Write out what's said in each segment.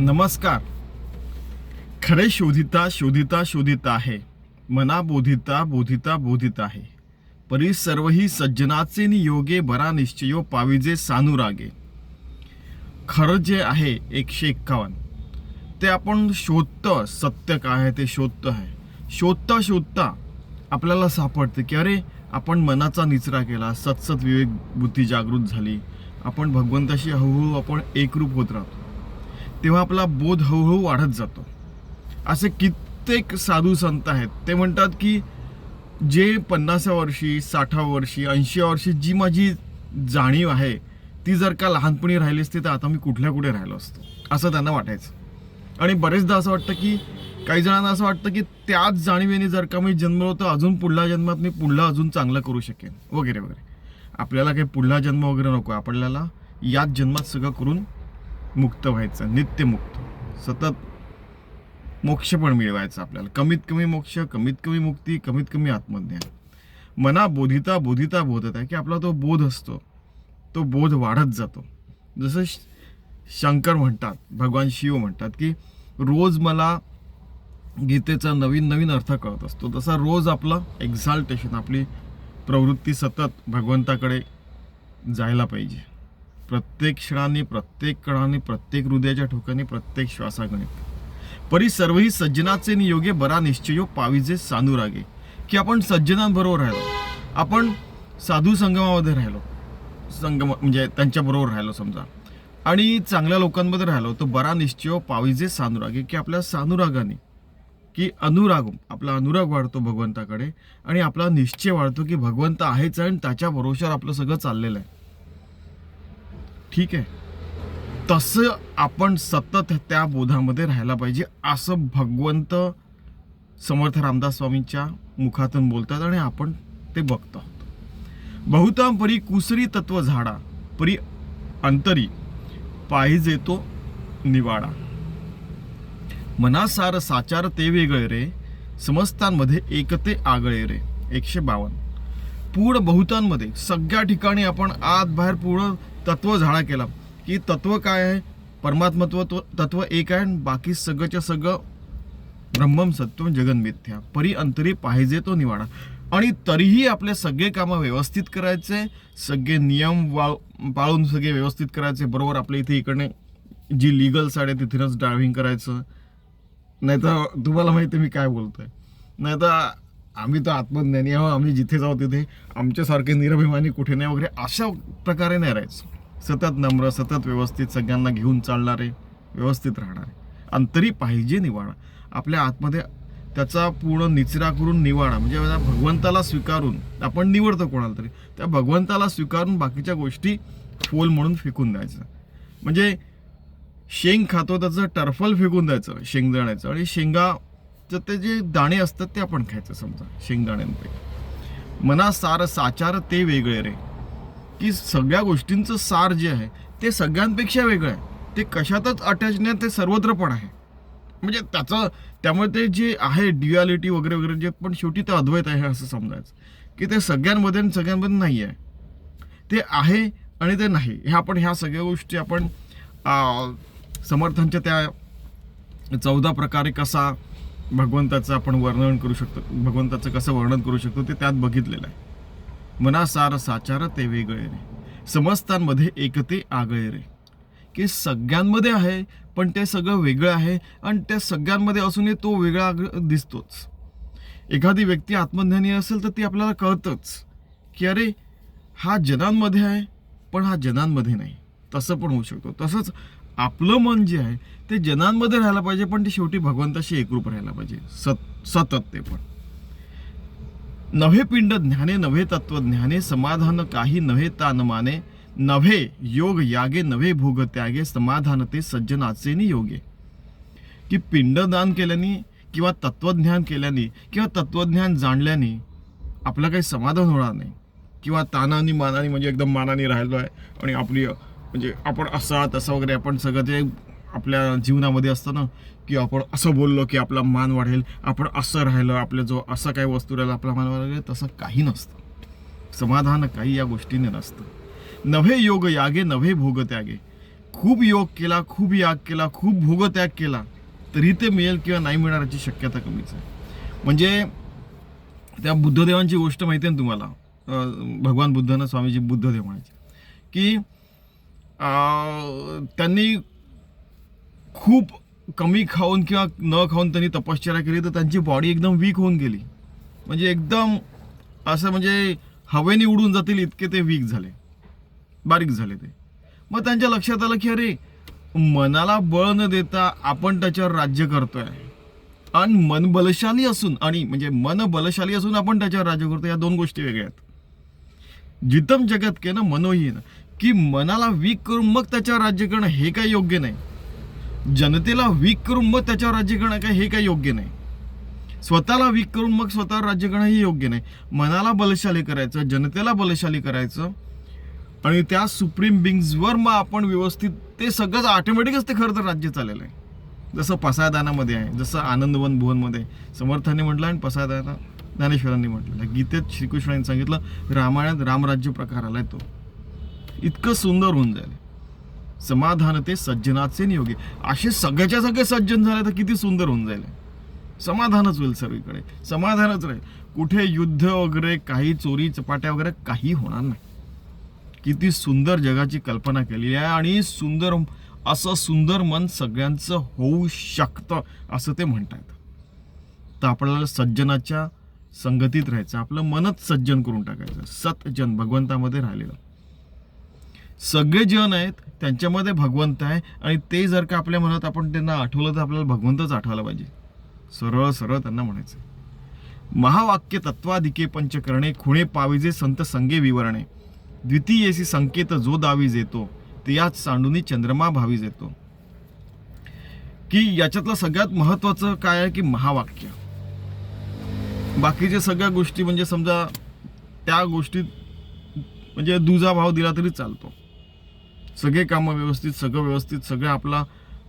नमस्कार. खरे शोधिता शोधिता शोधिता आहे. मना बोधिता बोधिता बोधित आहे. परी सर्वही सज्जनाचे नियोगे बरा निश्चयो पाविजे सानुरागे. खरं जे आहे एकशे एक्कावन्न. ते आपण शोधतं सत्य काय आहे ते शोधतं आहे. शोधता शोधता आपल्याला सापडते की अरे आपण मनाचा निचरा केला सतसत विवेक बुद्धी जागृत झाली. आपण भगवंताशी हळूहळू आपण एकरूप होत राहतो. तेव्हा आपला बोध हळूहळू वाढत जातो. असे कित्येक साधू संत आहेत ते म्हणतात की जे पन्नासा वर्षी साठा वर्षी ऐंशी वर्षी जी माझी जाणीव आहे ती जर का लहानपणी राहिली असती तर आता मी कुठल्या कुठे राहिलो असतो? असं त्यांना वाटायचं. आणि बरेचदा असं वाटतं की काही जणांना असं वाटतं की त्याच जाणीवेने जर का मी जन्मलो तर अजून पुढल्या जन्मात मी पुढला अजून चांगलं करू शकेन वगैरे वगैरे. आपल्याला काही पुढला जन्म वगैरे नको आपल्याला याच जन्मात सगळं करून मुक्त व्हायचं नित्यमुक्त. सतत मोक्ष पण मिळवायचं आपल्याला. कमीत कमी मोक्ष कमीत कमी मुक्ती कमीत कमी आत्मज्ञान. मना बोधिता बोधिता बोधत आहे की आपला तो बोध असतो. तो बोध वाढत जातो. जसं श- शंकर म्हणतात भगवान शिव म्हणतात की रोज मला गीतेचा नवीन नवीन अर्थ कळत असतो. तसा रोज आपलं एक्झाल्टेशन आपली प्रवृत्ती सतत भगवंताकडे जायला पाहिजे. प्रत्येक क्षणाने प्रत्येक कणाने प्रत्येक हृदयाच्या ठोक्याने प्रत्येक श्वासागणित परी सर्वही सज्जनाचे नियोगे बरा निश्चयो पाविजे सानुरागे. की आपण सज्जनांबरोबर राहिलो. आपण साधू संगमामध्ये राहिलो. संगम म्हणजे त्यांच्याबरोबर राहिलो समजा. आणि चांगल्या लोकांमध्ये राहिलो तर बरा निश्चय पाविजे सानुरागे की आपल्या सानुरागाने. की अनुराग आपला अनुराग वाढतो भगवंताकडे आणि आपला निश्चय वाढतो की भगवंत आहेच आहे आणि त्याच्या भरोशावर आपलं सगळं चाललेलं आहे. ठीक आहे. तसं आपण सतत त्या बोधामध्ये राहायला पाहिजे असं भगवंत समर्थ रामदास स्वामींच्या मुखातून बोलतात आणि आपण ते बघतो. बहुतां परी कुसरी तत्व झाडा परी अंतरी पाहिजे तो निवाडा. मनासार साचार ते वेगळे रे समस्तांमध्ये एकते आगळे रे एकशे बावन्न पूर्ण बहुतांमध्ये सगळ्या ठिकाणी आपण आत बाहेर पूर्ण तत्व झाडा केला. की तत्व काय आहे? परमात्मत्व तो तत्व एक आहे आणि बाकी सगळंच्या सगळं ब्रह्मम सत्व जगनमिथ्या परी अंतरी पाहिजे तो निवाडा. आणि तरीही आपले सगळे कामं व्यवस्थित करायचे सगळे नियम वा पाळून सगळे व्यवस्थित करायचे बरोबर आपल्या इथे इकडे जी लिगल साड आहे तिथूनच ड्रायव्हिंग करायचं. नाही तर तुम्हाला माहिती आहे मी काय बोलतो आहे नाही तर आम्ही तर आत्मज्ञानी आहो आम्ही जिथे जाऊ तिथे आमच्यासारखे निरभिमानी कुठे नाही वगैरे अशा प्रकारे नाही राहायचं. सतत नम्र सतत व्यवस्थित सगळ्यांना घेऊन चालणारे व्यवस्थित राहणारे. अंतरी पाहिजे निवाडा. आपल्या आतमध्ये त्याचा पूर्ण निचरा करून निवाडा. म्हणजे भगवंताला स्वीकारून आपण निवडतो कोणाला तरी त्या भगवंताला स्वीकारून बाकीच्या गोष्टी फोल म्हणून फेकून द्यायचं. म्हणजे शेंग खातो त्याचं टर्फल फेकून द्यायचं शेंगदाण्याचं आणि शेंगाचं ते जे दाणे असतात ते आपण खायचं समजा शेंगदाण्यांपैकी. मना सार साचार ते वेगळे रे. की सगळ्या गोष्टींचं सार जे आहे ते सगळ्यांपेक्षा वेगळं आहे. ते कशातच अटॅच नाही ते सर्वत्र पण आहे. म्हणजे त्याचं त्यामुळे ते जे आहे ड्युअलिटी वगैरे वगैरे जे पण शेवटी ते अद्वैत आहे असं समजायचं. की ते सगळ्यांमध्ये आणि सगळ्यांमध्ये नाही आहे. ते आहे आणि ते नाही. ह्या आपण ह्या सगळ्या गोष्टी आपण समर्थांच्या त्या चौदा प्रकारे कसा भगवंताचं आपण वर्णन करू शकतो भगवंताचं कसं वर्णन करू शकतो ते त्यात बघितलेलं आहे. मनासार साचार ते वेगळे रे. समस्तांमध्ये एकते आगळे रे. की सगळ्यांमध्ये आहे पण ते सगळं वेगळं आहे आणि त्या सगळ्यांमध्ये असूनही तो वेगळा दिसतोच. एखादी व्यक्ती आत्मज्ञानी असेल तर ती आपल्याला कळतंच की अरे हा जनांमध्ये आहे पण हा जनांमध्ये नाही. तसं पण होऊ शकतो. तसंच आपलं मन जे आहे ते जनांमध्ये राहायला पाहिजे पण ते शेवटी भगवंताशी एकरूप राहायला पाहिजे. सत सतत ते पण. नव्हे पिंड ज्ञाने नव्हे तत्व ज्ञाने समाधान काही नव्हे तान माने नव्हे योग यागे नव्हे भोग त्यागे समाधान ते सज्जनाचे नि योगे. की पिंडदान केल्याने किंवा तत्वज्ञान केल्याने किंवा तत्वज्ञान जाणल्याने आपलं काही समाधान होणार नाही. किंवा तानाने मानाने म्हणजे एकदम मानाने राहिलो आहे आणि आपली म्हणजे आपण असा तसं वगैरे आपण सगळं ते आपल्या जीवनामध्ये असतं ना की आपण असं बोललो की आपला मान वाढेल आपण असं राहिलं आपल्या जो असं काही वस्तू राहिलं आपला मान वाढेल तसं काही नसतं. समाधान काही या गोष्टीने नसतं. नव्हे योग यागे नव्हे भोग त्यागे. खूप योग केला खूप याग केला खूप भोगत्याग केला तरी ते मिळेल किंवा नाही मिळणाराची शक्यता कमीच आहे. म्हणजे त्या बुद्धदेवांची गोष्ट माहिती आहे ना तुम्हाला? भगवान बुद्धानं स्वामीजी बुद्धदेव म्हणायचे. की त्यांनी खूप कमी खाऊन किंवा न खाऊन त्यांनी तपश्चर्या केली तर त्यांची बॉडी एकदम वीक होऊन गेली. म्हणजे एकदम असं म्हणजे हवेने उडून जातील इतके ते वीक झाले. बारीक झाले ते. मग त्यांच्या लक्षात आलं की अरे मनाला बळ न देता आपण त्याच्यावर राज्य करतोय. आणि मन बलशाली असून आणि म्हणजे मन बलशाली असून आपण त्याच्यावर राज्य करतो या दोन गोष्टी वेगळ्या आहेत. जितम जगत के ना मनोही ना की मनाला वीक करून मग त्याच्यावर राज्य करणं हे काही योग्य नाही. जनतेला वीक करून मग त्याच्यावर राज्य करणं काय हे काही योग्य नाही. स्वतःला वीक करून मग स्वतःवर राज्य करणं हे योग्य नाही. मनाला बलशाली करायचं जनतेला बलशाली करायचं आणि त्या सुप्रीम बिंग्सवर मग आपण व्यवस्थित ते सगळंच ऑटोमॅटिकच ते खरं तर राज्य चाललेलं आहे. जसं पसायदानामध्ये आहे जसं आनंदवन भुवनमध्ये समर्थाने म्हटलं आणि पसायदाना ज्ञानेश्वरांनी म्हटलेलं गीतेत श्रीकृष्णाने सांगितलं रामायणात रामराज्य प्रकार आलाय तो इतकं सुंदर होऊन जाईल. समाधान ते सज्जनाचे नियोगी. असे सगळ्याच्या सगळे सज्जन झाले तर किती सुंदर होऊन जाईल. समाधानच होईल सर्वीकडे समाधानच राहील. कुठे युद्ध वगैरे काही चोरी चपाट्या वगैरे काही होणार नाही. किती सुंदर जगाची कल्पना केलेली आहे आणि सुंदर असं सुंदर मन सगळ्यांचं होऊ शकतं असं ते म्हणतात तर आपल्याला सज्जनाच्या संगतीत राहायचं आपलं मनच सज्जन करून टाकायचं सतजन भगवंतामध्ये राहिलेलं. सगळे जन आहेत त्यांच्यामध्ये भगवंत आहे आणि ते जर का आपल्या मनात आपण त्यांना आठवलं तर आपल्याला भगवंतच आठवायला पाहिजे. सरळ सरळ त्यांना म्हणायचं. महावाक्य तत्वाधिके पंचकरणे खुणे पाविजे संत संगे विवरणे. द्वितीयसी संकेत जो दावीज येतो ते याच सांडूनी चंद्रमा भावीज येतो की याच्यातलं सगळ्यात महत्वाचं काय आहे की महावाक्य. बाकीच्या सगळ्या गोष्टी म्हणजे समजा त्या गोष्टीत म्हणजे दुजा भाव दिला तरी चालतो. सगळे कामं व्यवस्थित सगळं व्यवस्थित सगळं आपला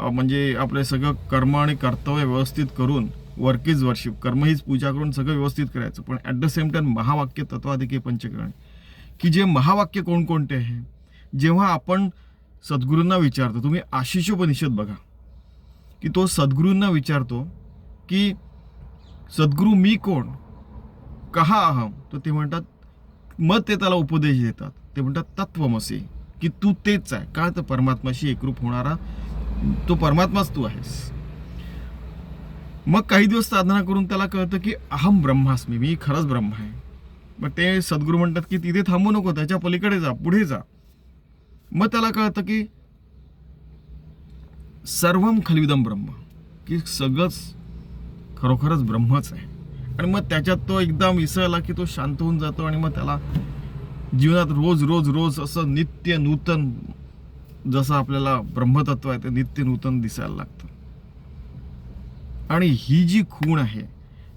म्हणजे आपले सगळं कर्म आणि कर्तव्य व्यवस्थित करून वर्क इज वर्शिप कर्म हीच पूजा करून सगळं व्यवस्थित करायचं. पण ॲट द सेम टाइम महावाक्य तत्वाधिके पंचकरणे. की जे महावाक्य कोणकोणते आहे? जेव्हा आपण सद्गुरूंना विचारतो तुम्ही आशिषोपनिषद बघा. की तो सद्गुरूंना विचारतो की सद्गुरू मी कोण? कहा अहम तर ते म्हणतात मग ते त्याला उपदेश देतात. ते म्हणतात तत्वमसी की तू तेच आहे. का तर परमात्माशी एकरूप होणारा? तो परमात्माच तू आहेस. मग काही दिवस साधना करून त्याला कळतं की अहम ब्रह्मास्मी मी खरंच ब्रह्म आहे. मग ते सद्गुरू म्हणतात की तिथे थांबू नको त्याच्या पलीकडे जा पुढे जा. मग त्याला कळतं की सर्वम खलविदम ब्रह्म की सगळंच खरोखरच ब्रह्मच आहे. आणि मग त्याच्यात तो एकदा मिसळला की तो शांत होऊन जातो आणि मग त्याला जीवनात रोज रोज रोज असं नित्य नूतन जसं आपल्याला ब्रह्मतत्व आहे ते नित्य नूतन दिसायला लागतं. आणि ही जी खूण आहे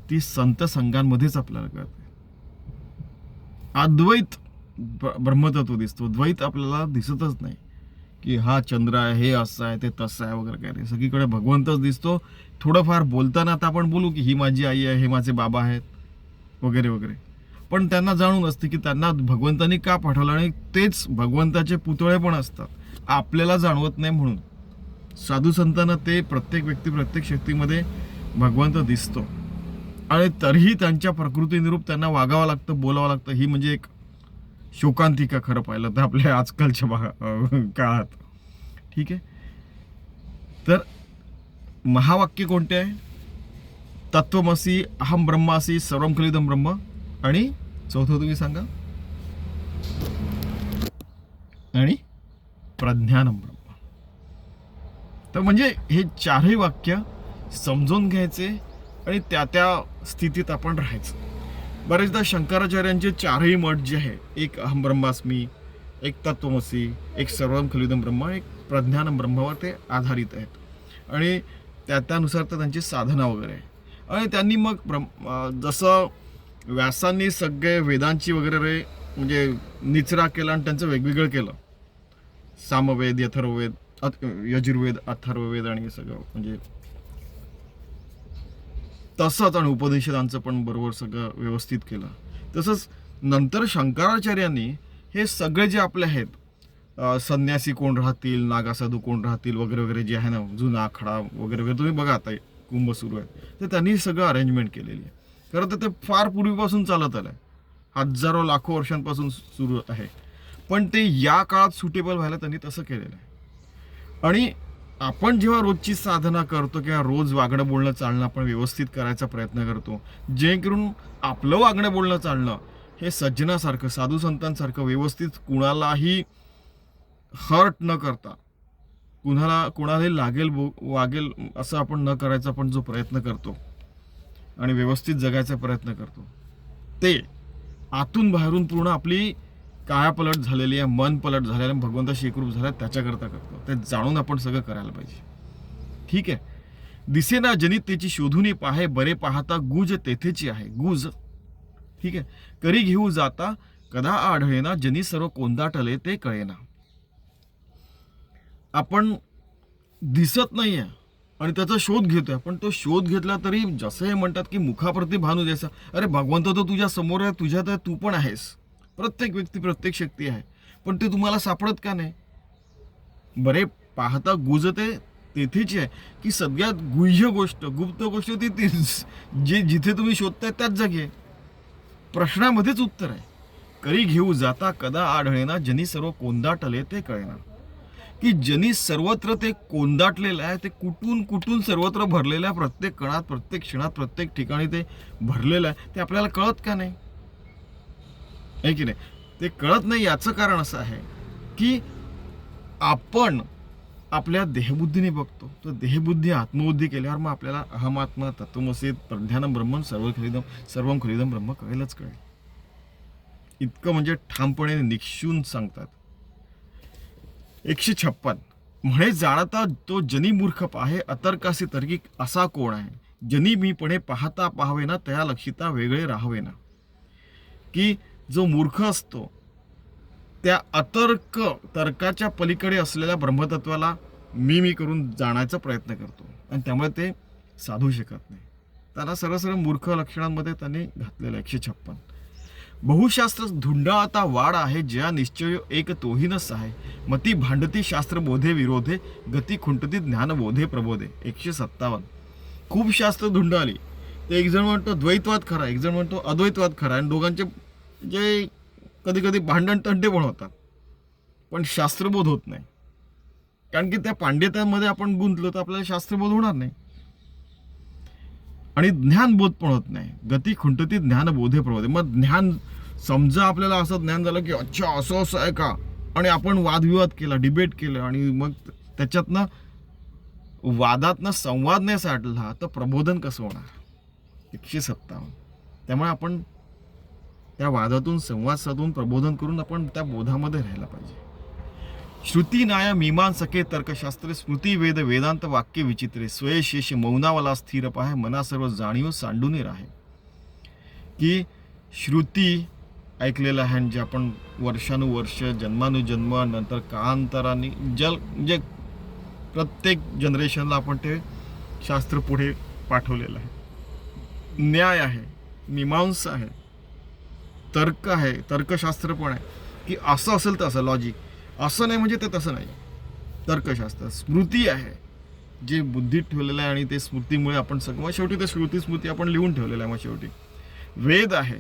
ती संत संघांमध्येच आपल्याला कळते. अद्वैत ब- ब्रह्मतत्व दिसतो. द्वैत आपल्याला दिसतच नाही. की हा चंद्र आहे हे असं आहे ते तसं आहे वगैरे काय नाही. सगळीकडे भगवंतच दिसतो. थोडंफार बोलताना आता आपण बोलू की ही माझी आई आहे हे माझे बाबा आहेत वगैरे वगैरे. पण त्यांना जाणून असते की त्यांना भगवंतानी का पाठवलं आणि तेच भगवंताचे पुतळे पण असतात. आपल्याला जाणवत नाही म्हणून. साधू संतांना ते प्रत्येक व्यक्ती प्रत्येक शक्तीमध्ये भगवंत दिसतो. आणि तरीही त्यांच्या प्रकृतीनिरूप त्यांना वागावं लागतं बोलावं लागतं. ही म्हणजे एक शोकांतिका खरं पाहिलं तर आपल्या आजकालच्या भागा काळात. ठीक आहे? तर महावाक्य कोणते आहे? तत्वमसी अहम ब्रह्मासी सर्वम खलिदम ब्रह्म. आणि चौथं तुम्ही सांगा. आणि प्रज्ञानम ब्रह्म तर म्हणजे हे चारही वाक्य समजून घ्यायचे आणि त्या त्या स्थितीत आपण राहायचं. बरेचदा शंकराचार्यांचे चारही मठ जे आहे एक अहम ब्रह्मास्मी एक तत्वमसी एक सर्वम खलिदम ब्रह्म एक प्रज्ञानम ब्रह्मावर ते आधारित आहेत. आणि त्या त्यानुसार तर त्यांची साधना वगैरे आहे. आणि त्यांनी मग ब्रह्म जसं व्यासांनी सगळे वेदांची वगैरे म्हणजे निचरा केला आणि त्यांचं वेगवेगळं केलं. सामवेद यथर्ववेद अथ- यजुर्वेद अथर्ववेद आणि हे सगळं म्हणजे तसंच आणि उपदेशदांचं पण बरोबर सगळं व्यवस्थित केलं. तसंच नंतर शंकराचार्यांनी हे सगळे जे आपले आहेत संन्यासी कोण राहतील नागासाधू कोण राहतील वगैरे वगैरे जे आहे ना जुना आखडा वगैरे वगैरे तुम्ही बघा आता कुंभ सुरू आहे. तर त्यांनी सगळं अरेंजमेंट केलेली आहे. खरं तर ते फार पूर्वीपासून चालत आलं आहे हजारो लाखो वर्षांपासून सुरू आहे. पण ते या काळात सुटेबल व्हायला त्यांनी तसं केलेलं आहे. आणि आपण जेव्हा रोजची साधना करतो किंवा रोज वागणं बोलणं चालणं आपण व्यवस्थित करायचा प्रयत्न करतो जेणेकरून आपलं वागणं बोलणं चालणं हे सज्जनासारखं साधू संतांसारखं व्यवस्थित कुणालाही हर्ट न करता कुणाला कुणालाही लागेल बो वागेल असं आपण न करायचा आपण जो प्रयत्न करतो आणि व्यवस्थित जगायचा प्रयत्न करतो. ते आतून बाहेरून पूर्ण आपली कायापलट झालेली आहे मन पलट झालेलं आहे भगवंत शेकरूप झाला त्याच्याकरता करतो. ते जाणून आपण सगळं करायला पाहिजे. ठीक आहे. दिसेना जनित त्याची शोधूनही पाहे बरे पाहता गुज तेथेची आहे. गुज. ठीक आहे. करी घेऊ जाता कदा आढळेना जनी सर्व कोंदाटले ते कळेना. आपण दिसत नाही आहे आणि त्याचा शोध घेतोय पण तो शोध घेतला तरी जसं हे म्हणतात की मुखाप्रती भानू द्यायचा अरे भगवंत तो तुझ्या समोर आहे तुझ्यात आहे तू पण आहेस. प्रत्येक व्यक्ती प्रत्येक शक्ती आहे. पण ते तुम्हाला सापडत का नाही? बरे पाहता गुजते तेथेची आहे की सगळ्यात गुह्य गोष्ट गुप्त गोष्ट ती ती जे जिथे तुम्ही शोधताय त्याच जागी आहे. प्रश्नामध्येच उत्तर आहे. करी घेऊ जाता कदा आढळेना जनी सर्व कोंदाटले ते कळेना. की ज्यांनी सर्वत्र ते कोंदाटलेलं आहे ते कुठून कुठून सर्वत्र भरलेलं आहे प्रत्येक कणात प्रत्येक क्षणात प्रत्येक ठिकाणी ते भरलेलं आहे ते आपल्याला कळत का नाही? आहे की नाही? ते कळत नाही याचं कारण असं आहे की आपण आपल्या देहबुद्धीने बघतो. तर देहबुद्धी आत्मबुद्धी केल्यावर मग आपल्याला अहमात्मा तत्वमसीत प्रज्ञान ब्रह्मन सर्व खरीदम सर्व खरीदम ब्रह्म कळेलच कळेल. इतकं म्हणजे ठामपणे निक्षून सांगतात. एकशे छप्पन. म्हणे जाणता तो जनी मूर्ख पाहे अतर्कासी तर्की असा कोण आहे? जनी मीपणे पाहता पाहावे ना त्या लक्षिता वेगळे राहावे ना की जो मूर्ख असतो त्या अतर्क तर्काच्या पलीकडे असलेल्या ब्रह्मतत्वाला मी मी करून जाण्याचा प्रयत्न करतो. आणि त्यामुळे ते साधू शकत नाही. त्याला सरळ सरळ मूर्ख लक्षणांमध्ये त्यांनी घातलेलं एकशे छप्पन. बहुशास्त्र धुंडाळता वाड आहे ज्या निश्चय एक तोहीनस आहे. मती भांडती शास्त्र बोधे विरोधे गती खुंटती ज्ञान बोधे प्रबोधे. एकशे सत्तावन्न. खूप शास्त्र धुंडाळली ते एकजण म्हणतो द्वैतवाद खरा एकजण म्हणतो अद्वैतवाद खरा. आणि दोघांचे जे कधी कधी भांडण तंटे पण होतात. पण शास्त्रबोध होत नाही. कारण की त्या पांडित्यामध्ये आपण गुंतलो तर आपल्याला शास्त्रबोध होणार नाही. आणि ज्ञानबोध पण होत नाही. गती खुंटती ज्ञानबोधे प्रबोधे. मग ज्ञान समजा आपल्याला असं ज्ञान झालं की अच्छा असं असं आहे का? आणि आपण वादविवाद केला डिबेट केलं आणि मग त्याच्यातनं वादातनं संवाद नाही साठला तर प्रबोधन कसं होणार? एकशे सत्तावन्न. त्यामुळे आपण त्या वादातून संवाद साधून प्रबोधन करून आपण त्या बोधामध्ये राहायला पाहिजे. श्रुती न्याय मीमांसके तर्कशास्त्र स्मृती वेद वेदांत वाक्य विचित्रे। स्वयशेष मौनावाला स्थिर पाहे मना सर्व जाणीव सांडून राहे। की श्रुती ऐकलेलं आहे आणि जे आपण वर्षानुवर्ष जन्मानुजन्म नंतर कालांतराने जल म्हणजे प्रत्येक जनरेशनला आपण ते शास्त्र पुढे पाठवलेलं आहे. न्याय आहे मीमांसा आहे तर्क आहे तर्कशास्त्र पण आहे. की असं असेल तर असं लॉजिक असं नाही म्हणजे ते तसं नाही. तर्कशास्त्र स्मृती आहे. जे बुद्धीत ठेवलेलं आहे आणि ते स्मृतीमुळे आपण सगळं मग शेवटी ते स्मृती स्मृती आपण लिहून ठेवलेलं आहे मग शेवटी. वेद आहे.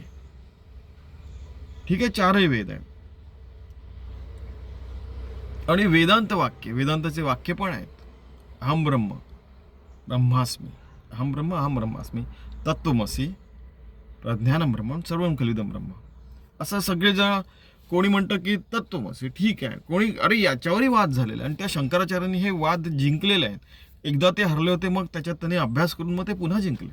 ठीक आहे चारही वेद आहे आणि वेदांत वाक्य वेदांताचे वाक्य पण आहेत. अहम ब्रह्म ब्रह्मास्मी. अहम ब्रह्म अहम ब्रह्मास्मी. तत्वमसी प्रज्ञान ब्रह्म सर्वम खलिदम ब्रह्म. असं सगळेजण कोणी म्हणतं की तत्वमसी ठीक आहे. कोणी अरे याच्यावरही वाद झालेला आहे. आणि त्या शंकराचार्यांनी हे वाद जिंकलेले आहेत. एकदा ते हरले होते मग त्याच्यात त्यांनी अभ्यास करून मग ते पुन्हा जिंकले.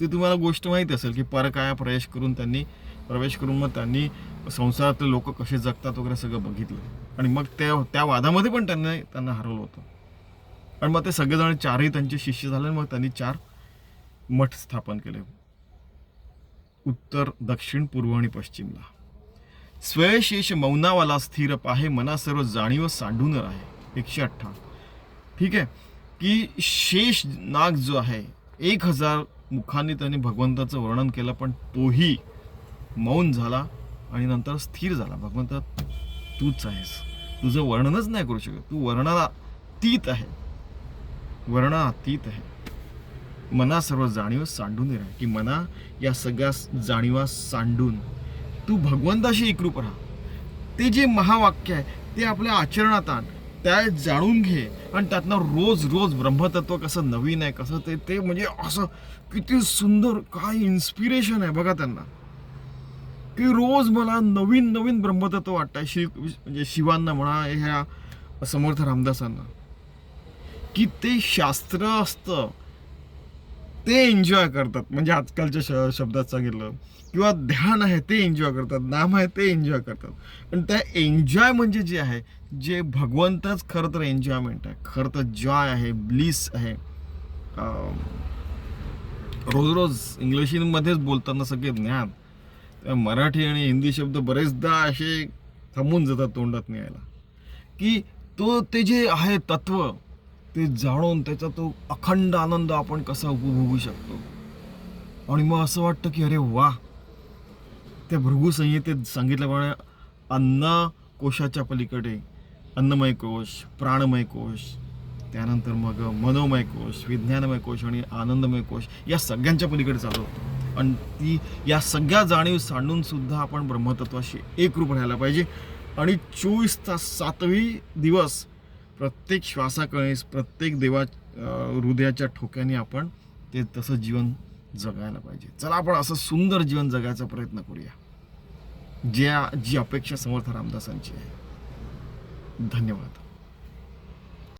ते तुम्हाला गोष्ट माहीत असेल की परकाया प्रवेश करून त्यांनी प्रवेश करून मग त्यांनी संसारातले लोक कसे जगतात वगैरे सगळं बघितलं. आणि मग त्या त्या वादामध्ये पण त्यांनी त्यांना हरवलं होतं. आणि मग ते सगळेजण चारही त्यांचे शिष्य झाले आणि मग त्यांनी चार मठ स्थापन केले. उत्तर दक्षिण पूर्व आणि पश्चिमला. स्वयशेष मौनावाला स्थिर पाहे मना सर्व जाणीव सांडून राहे. एकशे अठ्ठा ठीक आहे? की शेष नाग जो आहे एक हजार मुखांनी त्याने भगवंताचं वर्णन केलं पण तोही मौन झाला आणि नंतर स्थिर झाला. भगवंत तूच आहेस. तुझं वर्णनच नाही करू शकत. तू वर्णनातीत आहे. वर्णनातीत आहे. मना सर्व जाणीव सांडून राहा. की मना या सगळ्या जाणीवा सांडून तू भगवंताशी एकरूप राहा. ते जे महावाक्य आहे ते आपल्या आचरणात आण. त्या जाणून घे. आणि त्यातनं रोज रोज ब्रह्मतत्व कसं नवीन आहे कसं ते ते म्हणजे असं किती सुंदर काय इन्स्पिरेशन आहे बघा त्यांना. की रोज मला नवीन नवीन ब्रह्मतत्व आहे शिव म्हणजे शिवांना म्हणा ह्या समर्थ रामदासांना. की ते शास्त्र असतं. ते एन्जॉय करतात. म्हणजे आजकालच्या श शब्दात सांगितलं. किंवा ध्यान आहे ते एन्जॉय करतात. नाम आहे ते एन्जॉय करतात. पण त्या एन्जॉय म्हणजे जे आहे जे भगवंतच खरं तर एन्जॉयमेंट आहे. खरं तर जॉय आहे ब्लिस आहे. रोज रोज इंग्लिशमध्येच बोलताना सगळे ज्ञान. मराठी आणि हिंदी शब्द बरेचदा असे थांबून जातात तोंडात न्यायला. की तो ते जे आहे तत्व ते जाणून त्याचा तो अखंड आनंद आपण कसा उपभोगू शकतो? आणि मग असं वाटतं की अरे वा त्या भृगुसंहितेत सांगितल्याप्रमाणे अन्न कोशाच्या पलीकडे अन्नमय कोश प्राणमय कोश त्यानंतर मग मनोमय कोश विज्ञानमय कोश आणि आनंदमय कोश या सगळ्यांच्या पलीकडे चालू होतो. आणि ती या सगळ्या जाणीव सांडून सुद्धा आपण ब्रह्मतत्वाशी एकरूप राहायला पाहिजे. आणि चोवीस तास सातवी दिवस प्रत्येक श्वासाकळीस प्रत्येक देवा हृदयाच्या ठोक्याने आपण ते तसं जीवन जगायला पाहिजे. चला आपण असं सुंदर जीवन जगायचा प्रयत्न करूया. ज्या जी अपेक्षा समर्थ रामदासांची आहे. धन्यवाद.